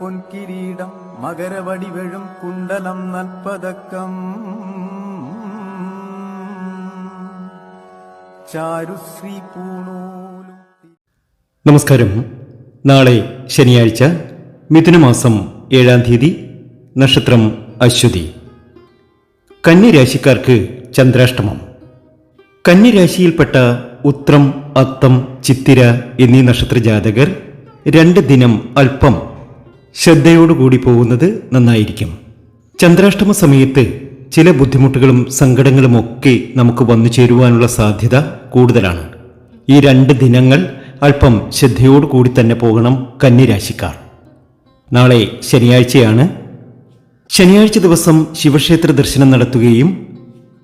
പൊൻകിരീടം മകരവടിവെഴും കുണ്ടലം നൽപ്പതക്കം ചാരുശ്രീ പൂണൂലും നമസ്കാരം. നാളെ ശനിയാഴ്ച മിഥുനമാസം ഏഴാം തീയതി നക്ഷത്രം അശ്വതി. കന്യരാശിക്കാർക്ക് ചന്ദ്രാഷ്ടമം. കന്യരാശിയിൽപ്പെട്ട ഉത്രം അത്തം ചിത്തിര എന്നീ നക്ഷത്ര ജാതകർ രണ്ട് ദിനം അല്പം ശ്രദ്ധയോടുകൂടി പോകുന്നത് നന്നായിരിക്കും. ചന്ദ്രാഷ്ടമ സമയത്ത് ചില ബുദ്ധിമുട്ടുകളും സങ്കടങ്ങളും ഒക്കെ നമുക്ക് വന്നു ചേരുവാനുള്ള സാധ്യത കൂടുതലാണ്. ഈ രണ്ട് ദിനങ്ങൾ അല്പം ശ്രദ്ധയോടുകൂടി തന്നെ പോകണം കന്നിരാശിക്കാർ. നാളെ ശനിയാഴ്ചയാണ്. ശനിയാഴ്ച ദിവസം ശിവക്ഷേത്ര ദർശനം നടത്തുകയും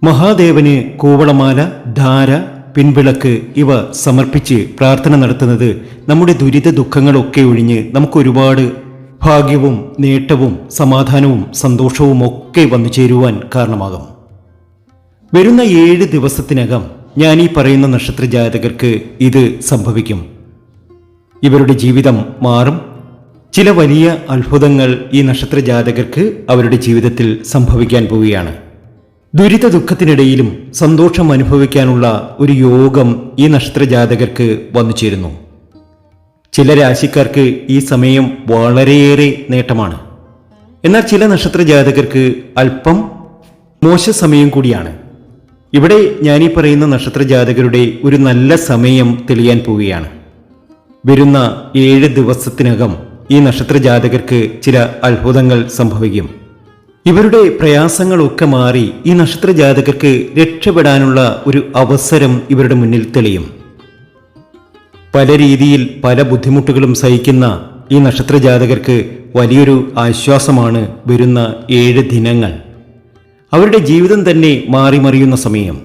മഹാദേവന് കൂവളമാല ധാര പിൻവിളക്ക് ഇവ സമർപ്പിച്ച് പ്രാർത്ഥന നടത്തുന്നത് നമ്മുടെ ദുരിത ദുഃഖങ്ങളൊക്കെ ഒഴിഞ്ഞ് നമുക്കൊരുപാട് ഭാഗ്യവും നേട്ടവും സമാധാനവും സന്തോഷവും ഒക്കെ വന്നു ചേരുവാൻ കാരണമാകും. വരുന്ന ഏഴ് ദിവസത്തിനകം ഞാൻ ഈ പറയുന്ന നക്ഷത്ര ജാതകർക്ക് ഇത് സംഭവിക്കും. ഇവരുടെ ജീവിതം മാറും. ചില വലിയ അത്ഭുതങ്ങൾ ഈ നക്ഷത്ര ജാതകർക്ക് അവരുടെ ജീവിതത്തിൽ സംഭവിക്കാൻ പോവുകയാണ്. ദുരിത ദുഃഖത്തിനിടയിലും സന്തോഷം അനുഭവിക്കാനുള്ള ഒരു യോഗം ഈ നക്ഷത്ര ജാതകർക്ക് വന്നു ചേരുന്നു. ചില രാശിക്കാർക്ക് ഈ സമയം വളരെയേറെ നേട്ടമാണ്. എന്നാൽ ചില നക്ഷത്ര ജാതകർക്ക് അല്പം മോശ സമയം കൂടിയാണ്. ഇവിടെ ഞാൻ ഈ പറയുന്ന നക്ഷത്ര ജാതകരുടെ ഒരു നല്ല സമയം തെളിയാൻ പോവുകയാണ്. വരുന്ന ഏഴ് ദിവസത്തിനകം ഈ നക്ഷത്ര ജാതകർക്ക് ചില അത്ഭുതങ്ങൾ സംഭവിക്കും. ഇവരുടെ പ്രയാസങ്ങളൊക്കെ മാറി ഈ നക്ഷത്ര ജാതകർക്ക് രക്ഷപ്പെടാനുള്ള ഒരു അവസരം ഇവരുടെ മുന്നിൽ തെളിയും. പല രീതിയിൽ പല ബുദ്ധിമുട്ടുകളും സഹിക്കുന്ന ഈ നക്ഷത്ര ജാതകർക്ക് വലിയൊരു ആശ്വാസമാണ് വരുന്ന ഏഴ് ദിനങ്ങൾ. അവരുടെ ജീവിതം തന്നെ മാറി മറിയുന്ന സമയം.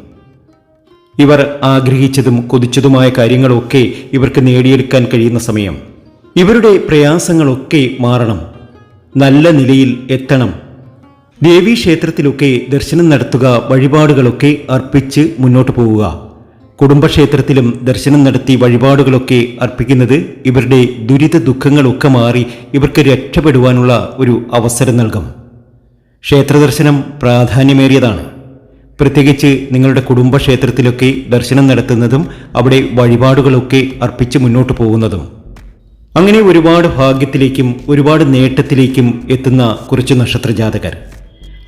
ഇവർ ആഗ്രഹിച്ചതും കൊതിച്ചതുമായ കാര്യങ്ങളൊക്കെ ഇവർക്ക് നേടിയെടുക്കാൻ കഴിയുന്ന സമയം. ഇവരുടെ പ്രയാസങ്ങളൊക്കെ മാറണം. നല്ല നിലയിൽ എത്തണം. ദേവീക്ഷേത്രത്തിലൊക്കെ ദർശനം നടത്തുക വഴിപാടുകളൊക്കെ അർപ്പിച്ച് മുന്നോട്ട് പോവുക. കുടുംബക്ഷേത്രത്തിലും ദർശനം നടത്തി വഴിപാടുകളൊക്കെ അർപ്പിക്കുന്നത് ഇവരുടെ ദുരിത ദുഃഖങ്ങളൊക്കെ മാറി ഇവർക്ക് രക്ഷപ്പെടുവാനുള്ള ഒരു അവസരം നൽകും. ക്ഷേത്രദർശനം പ്രാധാന്യമേറിയതാണ്. പ്രത്യേകിച്ച് നിങ്ങളുടെ കുടുംബക്ഷേത്രത്തിലൊക്കെ ദർശനം നടത്തുന്നതും അവിടെ വഴിപാടുകളൊക്കെ അർപ്പിച്ച് മുന്നോട്ട് പോകുന്നതും. അങ്ങനെ ഒരുപാട് ഭാഗ്യത്തിലേക്കും ഒരുപാട് നേട്ടത്തിലേക്കും എത്തുന്ന കുറച്ച് നക്ഷത്രജാതകർ.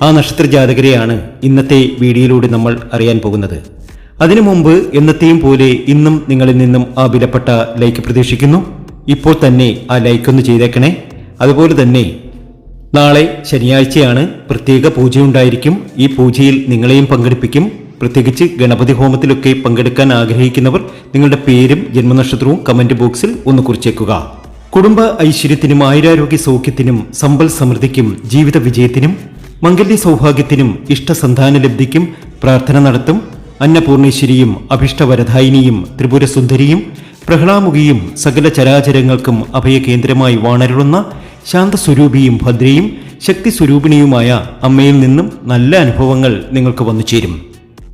ആ നക്ഷത്രജാതകരെയാണ് ഇന്നത്തെ വീഡിയോയിലൂടെ നമ്മൾ അറിയാൻ പോകുന്നത്. അതിനു മുമ്പ് എന്നത്തെയും പോലെ ഇന്നും നിങ്ങളിൽ നിന്നും ആ വിലപ്പെട്ട ലൈക്ക് പ്രതീക്ഷിക്കുന്നു. ഇപ്പോൾ തന്നെ ആ ലൈക്ക് ഒന്ന് ചെയ്തേക്കണേ. അതുപോലെ തന്നെ നാളെ ശനിയാഴ്ചയാണ് പ്രത്യേക പൂജയുണ്ടായിരിക്കും ഈ പൂജയിൽ നിങ്ങളെയും പങ്കെടുപ്പിക്കും. പ്രത്യേകിച്ച് ഗണപതി ഹോമത്തിലൊക്കെ പങ്കെടുക്കാൻ ആഗ്രഹിക്കുന്നവർ നിങ്ങളുടെ പേരും ജന്മനക്ഷത്രവും കമന്റ് ബോക്സിൽ ഒന്ന് കുറിച്ചേക്കുക. കുടുംബ ഐശ്വര്യത്തിനും ആയുരാരോഗ്യ സൗഖ്യത്തിനും സമ്പൽ സമൃദ്ധിക്കും ജീവിത വിജയത്തിനും മംഗല്യ സൗഭാഗ്യത്തിനും ഇഷ്ടസന്താന ലബ്ധിക്കും പ്രാർത്ഥന നടത്തും. അന്നപൂർണേശ്വരിയും അഭിഷ്ടവരധായിനിയും ത്രിപുരസുന്ദരിയും പ്രഹ്ലാമുഖിയും സകല ചരാചരങ്ങൾക്കും അഭയകേന്ദ്രമായി വാണരുളുന്ന ശാന്തസ്വരൂപിയും ഭദ്രയും ശക്തി സ്വരൂപിണിയുമായ അമ്മയിൽ നിന്നും നല്ല അനുഭവങ്ങൾ നിങ്ങൾക്ക് വന്നു ചേരും.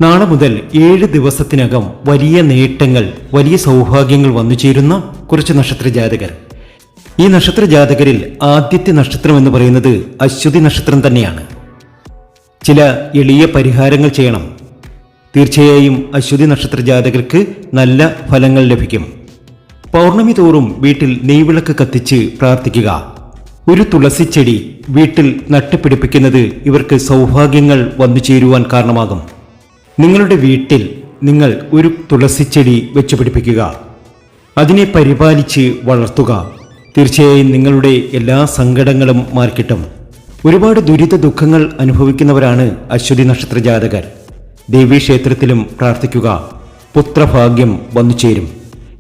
നാളെ മുതൽ ഏഴ് ദിവസത്തിനകം വലിയ നേട്ടങ്ങൾ വലിയ സൗഭാഗ്യങ്ങൾ വന്നു ചേരുന്ന കുറച്ച് നക്ഷത്ര ജാതകർ. ഈ നക്ഷത്ര ജാതകരിൽ ആദ്യത്തെ നക്ഷത്രം എന്ന് പറയുന്നത് അശ്വതി നക്ഷത്രം തന്നെയാണ്. ചില എളിയ പരിഹാരങ്ങൾ ചെയ്യണം. തീർച്ചയായും അശ്വതി നക്ഷത്ര ജാതകർക്ക് നല്ല ഫലങ്ങൾ ലഭിക്കും. പൗർണമി തോറും വീട്ടിൽ നെയ്വിളക്ക് കത്തിച്ച് പ്രാർത്ഥിക്കുക. ഒരു തുളസി ചെടി വീട്ടിൽ നട്ടുപിടിപ്പിക്കുന്നത് ഇവർക്ക് സൗഭാഗ്യങ്ങൾ വന്നു ചേരുവാൻ കാരണമാകും. നിങ്ങളുടെ വീട്ടിൽ നിങ്ങൾ ഒരു തുളസിച്ചെടി വെച്ച് പിടിപ്പിക്കുക. അതിനെ പരിപാലിച്ച് വളർത്തുക. തീർച്ചയായും നിങ്ങളുടെ എല്ലാ സങ്കടങ്ങളും മാർക്കിട്ടും ഒരുപാട് ദുരിത ദുഃഖങ്ങൾ അനുഭവിക്കുന്നവരാണ് അശ്വതി നക്ഷത്ര ജാതകർ ദേവീക്ഷേത്രത്തിലും പ്രാർത്ഥിക്കുക. പുത്രഭാഗ്യം വന്നു ചേരും.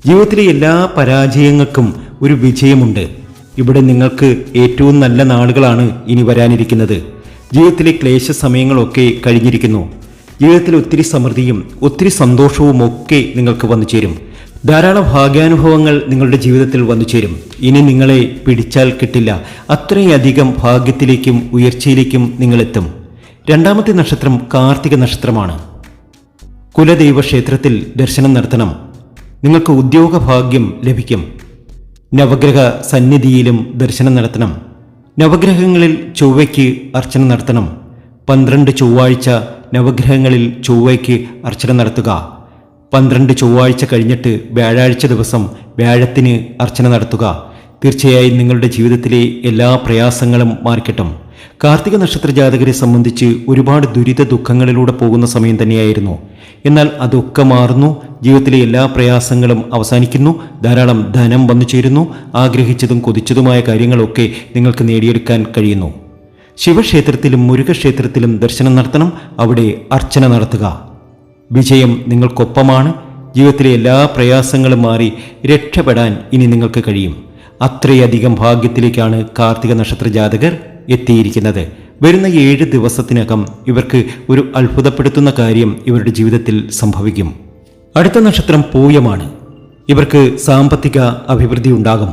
ജീവിതത്തിലെ എല്ലാ പരാജയങ്ങൾക്കും ഒരു വിജയമുണ്ട്. ഇവിടെ നിങ്ങൾക്ക് ഏറ്റവും നല്ല നാളുകളാണ് ഇനി വരാനിരിക്കുന്നത്. ജീവിതത്തിലെ ക്ലേശ സമയങ്ങളൊക്കെ കഴിഞ്ഞിരിക്കുന്നു. ജീവിതത്തിൽ ഒത്തിരി സമൃദ്ധിയും ഒത്തിരി സന്തോഷവും ഒക്കെ നിങ്ങൾക്ക് വന്നു ചേരും. ധാരാളം ഭാഗ്യാനുഭവങ്ങൾ നിങ്ങളുടെ ജീവിതത്തിൽ വന്നു ചേരും. ഇനി നിങ്ങളെ പിടിച്ചാൽ കിട്ടില്ല. അത്രയധികം ഭാഗ്യത്തിലേക്കും ഉയർച്ചയിലേക്കും നിങ്ങളെത്തും. രണ്ടാമത്തെ നക്ഷത്രം കാർത്തിക നക്ഷത്രമാണ്. കുലദൈവ ക്ഷേത്രത്തിൽ ദർശനം നടത്തണം. നിങ്ങൾക്ക് ഉദ്യോഗഭാഗ്യം ലഭിക്കും. നവഗ്രഹ സന്നിധിയിലും ദർശനം നടത്തണം. നവഗ്രഹങ്ങളിൽ ചൊവ്വയ്ക്ക് അർച്ചന നടത്തണം. പന്ത്രണ്ട് ചൊവ്വാഴ്ച നവഗ്രഹങ്ങളിൽ ചൊവ്വയ്ക്ക് അർച്ചന നടത്തുക. പന്ത്രണ്ട് ചൊവ്വാഴ്ച കഴിഞ്ഞിട്ട് വ്യാഴാഴ്ച ദിവസം വ്യാഴത്തിന് അർച്ചന നടത്തുക. തീർച്ചയായും നിങ്ങളുടെ ജീവിതത്തിലെ എല്ലാ പ്രയാസങ്ങളും മാറിക്കിട്ടും. കാർത്തിക നക്ഷത്ര ജാതകരെ സംബന്ധിച്ച് ഒരുപാട് ദുരിത ദുഃഖങ്ങളിലൂടെ പോകുന്ന സമയം തന്നെയായിരുന്നു. എന്നാൽ അതൊക്കെ മാറുന്നു. ജീവിതത്തിലെ എല്ലാ പ്രയാസങ്ങളും അവസാനിക്കുന്നു. ധാരാളം ധനം വന്നു ചേരുന്നു. ആഗ്രഹിച്ചതും കൊതിച്ചതുമായ കാര്യങ്ങളൊക്കെ നിങ്ങൾക്ക് നേടിയെടുക്കാൻ കഴിയുന്നു. ശിവക്ഷേത്രത്തിലും മുരുകക്ഷേത്രത്തിലും ദർശനം നടത്തണം. അവിടെ അർച്ചന നടത്തുക. വിജയം നിങ്ങൾക്കൊപ്പമാണ്. ജീവിതത്തിലെ എല്ലാ പ്രയാസങ്ങളും മാറി രക്ഷപ്പെടാൻ ഇനി നിങ്ങൾക്ക് കഴിയും. അത്രയധികം ഭാഗ്യത്തിലേക്കാണ് കാർത്തിക നക്ഷത്ര ജാതകർ എത്തിയിരിക്കുന്നത്. വരുന്ന ഏഴ് ദിവസത്തിനകം ഇവർക്ക് ഒരു അത്ഭുതപ്പെടുത്തുന്ന കാര്യം ഇവരുടെ ജീവിതത്തിൽ സംഭവിക്കും. അടുത്ത നക്ഷത്രം പൂയമാണ്. ഇവർക്ക് സാമ്പത്തിക അഭിവൃദ്ധി ഉണ്ടാകും.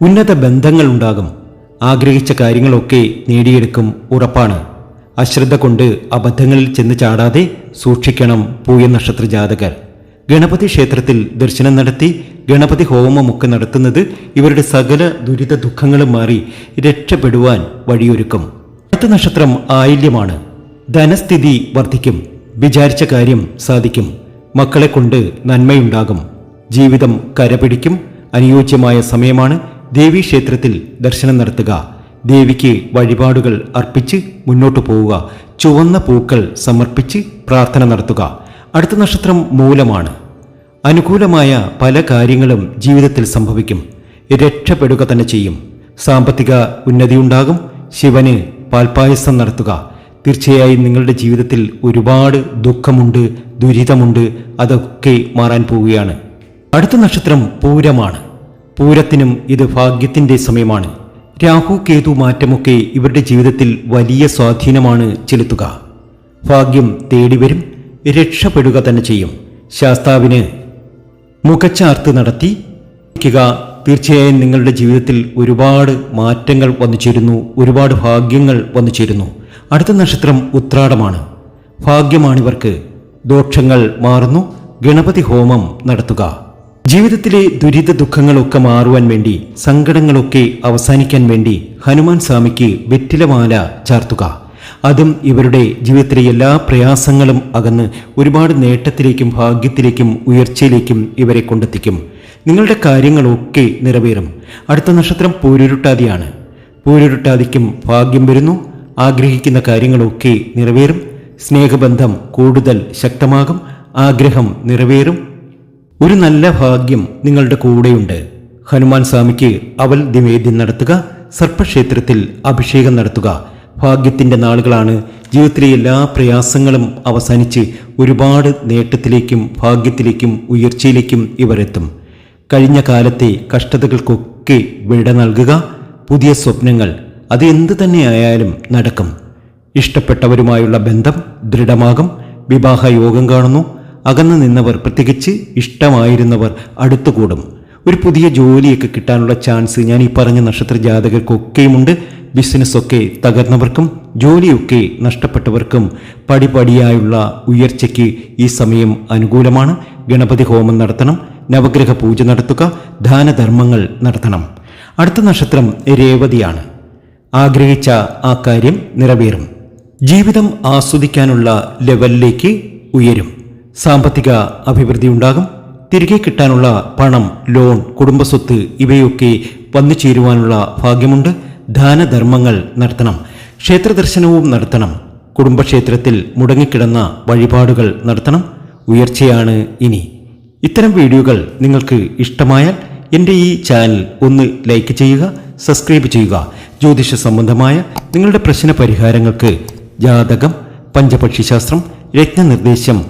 ഉന്നത ബന്ധങ്ങൾ ഉണ്ടാകും. ആഗ്രഹിച്ച കാര്യങ്ങളൊക്കെ നേടിയെടുക്കും ഉറപ്പാണ്. അശ്രദ്ധ കൊണ്ട് അബദ്ധങ്ങളിൽ ചെന്ന് ചാടാതെ സൂക്ഷിക്കണം പൂയ നക്ഷത്ര ജാതകർ. ഗണപതി ക്ഷേത്രത്തിൽ ദർശനം നടത്തി ഗണപതി ഹോമമൊക്കെ നടത്തുന്നത് ഇവരുടെ സകല ദുരിത ദുഃഖങ്ങളും മാറി രക്ഷപ്പെടുവാൻ വഴിയൊരുക്കും. അടുത്ത നക്ഷത്രം ആയില്യമാണ്. ധനസ്ഥിതി വർദ്ധിക്കും. വിചാരിച്ച കാര്യം സാധിക്കും. മക്കളെ കൊണ്ട് നന്മയുണ്ടാകും. ജീവിതം കരപിടിക്കും. അനുയോജ്യമായ സമയമാണ് ദേവീക്ഷേത്രത്തിൽ ദർശനം നടത്തുക. ദേവിക്ക് വഴിപാടുകൾ അർപ്പിച്ച് മുന്നോട്ടു പോവുക. ചുവന്ന പൂക്കൾ സമർപ്പിച്ച് പ്രാർത്ഥന നടത്തുക. അടുത്ത നക്ഷത്രം മൂലമാണ്. അനുകൂലമായ പല കാര്യങ്ങളും ജീവിതത്തിൽ സംഭവിക്കും. രക്ഷപ്പെടുക തന്നെ ചെയ്യും. സാമ്പത്തിക ഉന്നതിയുണ്ടാകും. ശിവന് പാൽപായസം നടത്തുക. തീർച്ചയായും നിങ്ങളുടെ ജീവിതത്തിൽ ഒരുപാട് ദുഃഖമുണ്ട് ദുരിതമുണ്ട്. അതൊക്കെ മാറാൻ പോവുകയാണ്. അടുത്ത നക്ഷത്രം പൂരമാണ്. പൂരത്തിനും ഇത് ഭാഗ്യത്തിന്റെ സമയമാണ്. രാഹു കേതു മാറ്റമൊക്കെ ഇവരുടെ ജീവിതത്തിൽ വലിയ സ്വാധീനമാണ് ചെലുത്തുക. ഭാഗ്യം തേടിവരും. രക്ഷപ്പെടുക തന്നെ ചെയ്യും. ശാസ്താവിന് മുഖച്ചാർത്ത് നടത്തി. തീർച്ചയായും നിങ്ങളുടെ ജീവിതത്തിൽ ഒരുപാട് മാറ്റങ്ങൾ വന്നു ചേരുന്നു ഒരുപാട് ഭാഗ്യങ്ങൾ വന്നു ചേരുന്നു അടുത്ത നക്ഷത്രം ഉത്രാടമാണ്. ഭാഗ്യമാണിവർക്ക് ദോഷങ്ങൾ മാറുന്നു. ഗണപതി ഹോമം നടത്തുക. ജീവിതത്തിലെ ദുരിത ദുഃഖങ്ങളൊക്കെ മാറുവാൻ വേണ്ടി സങ്കടങ്ങളൊക്കെ അവസാനിക്കാൻ വേണ്ടി ഹനുമാൻ സ്വാമിക്ക് വെറ്റിലമാല ചാർത്തുക. അതും ഇവരുടെ ജീവിതത്തിലെ എല്ലാ പ്രയാസങ്ങളും അകന്ന് ഒരുപാട് നേട്ടത്തിലേക്കും ഭാഗ്യത്തിലേക്കും ഉയർച്ചയിലേക്കും ഇവരെ കൊണ്ടെത്തിക്കും. നിങ്ങളുടെ കാര്യങ്ങളൊക്കെ നിറവേറും. അടുത്ത നക്ഷത്രം പൂരുരുട്ടാതിയാണ്. പൂരുരുട്ടാതിക്കും ഭാഗ്യം വരുന്നു. ആഗ്രഹിക്കുന്ന കാര്യങ്ങളൊക്കെ നിറവേറും. സ്നേഹബന്ധം കൂടുതൽ ശക്തമാകും. ആഗ്രഹം നിറവേറും. ഒരു നല്ല ഭാഗ്യം നിങ്ങളുടെ കൂടെയുണ്ട്. ഹനുമാൻ സ്വാമിക്ക് അവൽ നിവേദ്യം നടത്തുക. സർപ്പക്ഷേത്രത്തിൽ അഭിഷേകം നടത്തുക. ഭാഗ്യത്തിന്റെ നാളുകളാണ്. ജീവിതത്തിലെ എല്ലാ പ്രയാസങ്ങളും അവസാനിച്ച് ഒരുപാട് നേട്ടത്തിലേക്കും ഭാഗ്യത്തിലേക്കും ഉയർച്ചയിലേക്കും ഇവരെത്തും. കഴിഞ്ഞ കാലത്തെ കഷ്ടതകൾക്കൊക്കെ വിട നൽകുക പുതിയ സ്വപ്നങ്ങൾ അത് എന്ത് തന്നെയായാലും നടക്കും. ഇഷ്ടപ്പെട്ടവരുമായുള്ള ബന്ധം ദൃഢമാകും. വിവാഹ യോഗം കാണുന്നു. അകന്നു നിന്നവർ പ്രത്യേകിച്ച് ഇഷ്ടമായിരുന്നവർ അടുത്തുകൂടും. ഒരു പുതിയ ജോലിയൊക്കെ കിട്ടാനുള്ള ചാൻസ് ഞാൻ ഈ പറഞ്ഞ നക്ഷത്ര ജാതകർക്കൊക്കെയുമുണ്ട്. ബിസിനസ്സൊക്കെ തകർന്നവർക്കും ജോലിയൊക്കെ നഷ്ടപ്പെട്ടവർക്കും പടിപടിയായുള്ള ഉയർച്ചയ്ക്ക് ഈ സമയം അനുകൂലമാണ്. ഗണപതി ഹോമം നടത്തണം നവഗ്രഹ പൂജ നടത്തുക ദാനധർമ്മങ്ങൾ നടത്തണം. അടുത്ത നക്ഷത്രം രേവതിയാണ്. ആഗ്രഹിച്ച ആ കാര്യം നിറവേറും. ജീവിതം ആസ്വദിക്കാനുള്ള ലെവലിലേക്ക് ഉയരും. സാമ്പത്തിക അഭിവൃദ്ധി ഉണ്ടാകും. തിരികെ കിട്ടാനുള്ള പണം ലോൺ കുടുംബസ്വത്ത് ഇവയൊക്കെ വന്നു ചേരുവാനുള്ള ഭാഗ്യമുണ്ട്. ദാനധർമ്മങ്ങൾ നടത്തണം. ക്ഷേത്രദർശനവും നടത്തണം. കുടുംബക്ഷേത്രത്തിൽ മുടങ്ങിക്കിടന്ന വഴിപാടുകൾ നടത്തണം. ഉയർച്ചയാണ് ഇനി. ഇത്തരം വീഡിയോകൾ നിങ്ങൾക്ക് ഇഷ്ടമായാൽ എന്റെ ഈ ചാനൽ ഒന്ന് ലൈക്ക് ചെയ്യുക സബ്സ്ക്രൈബ് ചെയ്യുക. ജ്യോതിഷ സംബന്ധമായ നിങ്ങളുടെ പ്രശ്ന പരിഹാരങ്ങൾക്ക് ജാതകം പഞ്ചപക്ഷിശാസ്ത്രം രത്നനിർദ്ദേശം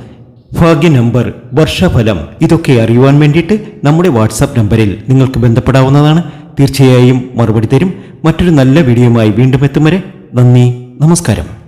ഭാഗ്യ നമ്പർ വർഷഫലം ഇതൊക്കെ അറിയുവാൻ വേണ്ടിയിട്ട് നമ്മുടെ വാട്സാപ്പ് നമ്പറിൽ നിങ്ങൾക്ക് ബന്ധപ്പെടാവുന്നതാണ്. തീർച്ചയായും മറുപടി തരും. മറ്റൊരു നല്ല വീഡിയോയുമായി വീണ്ടും എത്തും വരെ നന്ദി നമസ്കാരം.